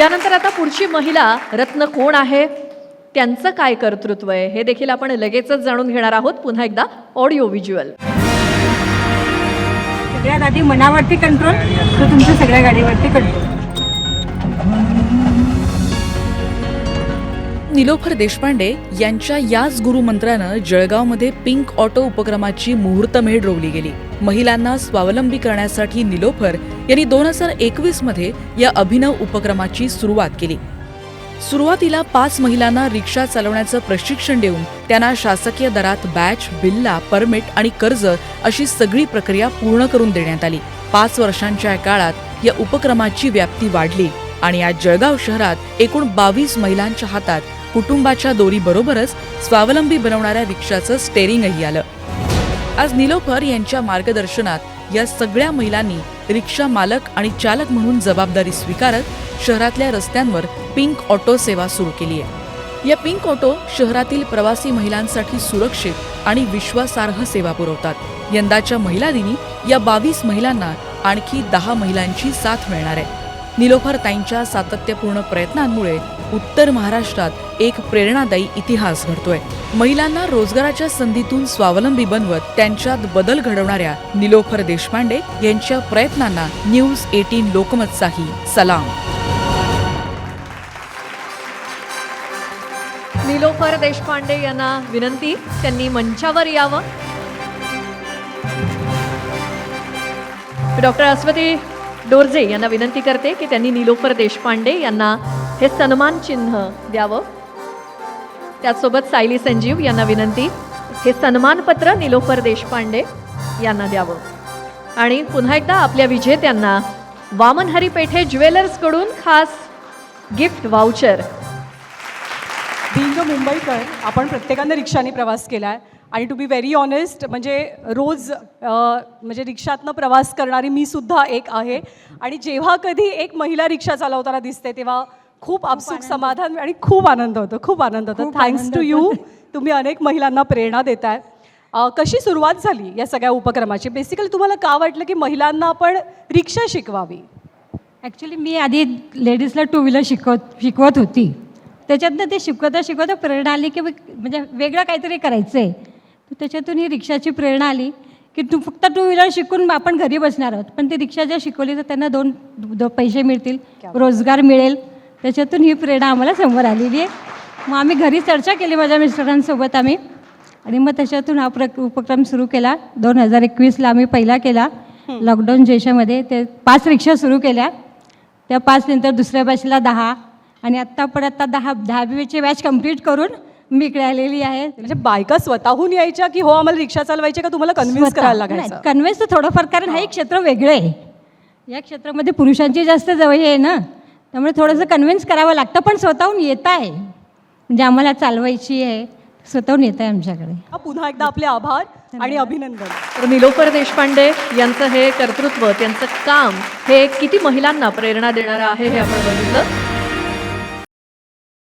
यानंतर आता पुढची महिला रत्न कोण आहे? त्यांचं काय कर्तृत्व आहे? हे देखील आपण लगेचच जाणून घेणार आहोत. पुन्हा एकदा ऑडिओ व्हिज्युअल सगळ्यात आधी मनावरती कंट्रोल तर तुमच्या सगळ्या गाडीवरती कंट्रोल निलोफर देशपांडे यांच्या याच गुरुमंत्रानं जळगावमध्ये पिंक ऑटो उपक्रमाची मुहूर्तमेढ रोवली गेली. महिलांना स्वावलंबी करण्यासाठी निलोफर यांनी दोन हजार एकवीसमध्ये या अभिनव उपक्रमाची सुरुवात केली. सुरुवातीला पाच महिलांना रिक्षा चालवण्याचं प्रशिक्षण देऊन त्यांना शासकीय दरात बॅच बिल्ला परमिट आणि कर्ज अशी सगळी प्रक्रिया पूर्ण करून देण्यात आली. पाच वर्षांच्या काळात या उपक्रमाची व्याप्ती वाढली आणि आज जळगाव शहरात एकूण बावीस महिलांच्या हातात कुटुंबाच्या दोरीबरोबरच स्वावलंबी बनवणाऱ्या रिक्षाचं स्टेरिंगही आलं. आज निलोफर यांच्या मार्गदर्शनात या सगळ्या महिलांनी रिक्षा मालक आणि चालक म्हणून जबाबदारी स्वीकारत शहरातल्या रस्त्यांवर पिंक ऑटो सेवा सुरू केली आहे. या पिंक ऑटो शहरातील प्रवासी महिलांसाठी सुरक्षित आणि विश्वासार्ह सेवा पुरवतात. यंदाच्या महिला दिनी या बावीस महिलांना आणखी दहा महिलांची साथ मिळणार आहे. निलोफर ताईंच्या सातत्यपूर्ण प्रयत्नांमुळे उत्तर महाराष्ट्रात एक प्रेरणादायी इतिहास घडतोय. महिलांना रोजगाराच्या संधीतून स्वावलंबी बनवत त्यांच्यात बदल घडवणाऱ्या निलोफर देशपांडे यांच्या प्रयत्नांना न्यूज एटीन लोकमतचाही सलाम. निलोफर देशपांडे यांना विनंती त्यांनी मंचावर यावं. डॉक्टर अस्वती डोरजे यांना विनंती करते की त्यांनी निलोफर देशपांडे यांना हे सन्मान चिन्ह द्यावं. त्याचसोबत सायली संजीव यांना विनंती हे सन्मानपत्र निलोफर देशपांडे यांना द्यावं. आणि पुन्हा एकदा आपल्या विजेत्यांना वामनहरी पेठे ज्वेलर्सकडून खास गिफ्ट वाउचर बिंग अ मुंबईकर आपण प्रत्येकानं रिक्षाने प्रवास केला आहे आणि टू बी व्हेरी ऑनेस्ट म्हणजे रोज म्हणजे रिक्षातनं प्रवास करणारी मी सुद्धा एक आहे. आणि जेव्हा कधी एक महिला रिक्षा चालवताना दिसते तेव्हा खूप आपसूक समाधान आणि खूप आनंद होतो खूप आनंद होतो. Thanks to you. तुम्ही अनेक महिलांना प्रेरणा देताय. कशी सुरुवात झाली या सगळ्या उपक्रमाची? बेसिकली तुम्हाला का वाटलं की महिलांना आपण रिक्षा शिकवावी? ॲक्च्युली मी आधी लेडीजला टू व्हीलर शिकवत शिकवत होती. त्याच्यातनं ते शिकवता शिकवता प्रेरणा आली की म्हणजे वेगळं काहीतरी करायचं आहे तर त्याच्यातून ही रिक्षाची प्रेरणा आली की तू फक्त टू व्हीलर शिकून आपण घरी बसणार आहोत. पण ती रिक्षा जर शिकवली तर त्यांना दोन पैसे मिळतील रोजगार मिळेल. त्याच्यातून ही प्रेरणा आम्हाला समोर आलेली आहे. मग आम्ही घरी चर्चा केली माझ्या मिस्टरांसोबत आम्ही. आणि मग त्याच्यातून हा प्र उपक्रम सुरू केला. दोन हजार एकवीसला आम्ही पहिला केला. लॉकडाऊन जयशामध्ये ते पाच रिक्षा सुरू केल्या. त्या पाच नंतर दुसऱ्या बॅचला दहा. आणि आत्ता पण आता दहा दहावीची बॅच कंप्लीट करून मी इकडे आलेली आहे. म्हणजे बायका स्वतःहून यायच्या की हो आम्हाला रिक्षा चालवायची का? तुम्हाला कन्व्हिन्स करायला लागायचं? कन्व्हेन्स तर थोडंफार कारण हे एक क्षेत्र वेगळं आहे. या क्षेत्रामध्ये पुरुषांची जास्त जवळ आहे ना. त्यामुळे थोडंसं कन्व्हिन्स करावं लागतं पण स्वतःहून येत आहे. म्हणजे आम्हाला चालवायची आहे स्वतःहून येत आहे आमच्याकडे. हा, पुन्हा एकदा आपले आभार आणि अभिनंदन. तर निलोफर देशपांडे यांचं हे कर्तृत्व त्यांचं काम हे किती महिलांना प्रेरणा देणारं आहे हे आपण बघितलं.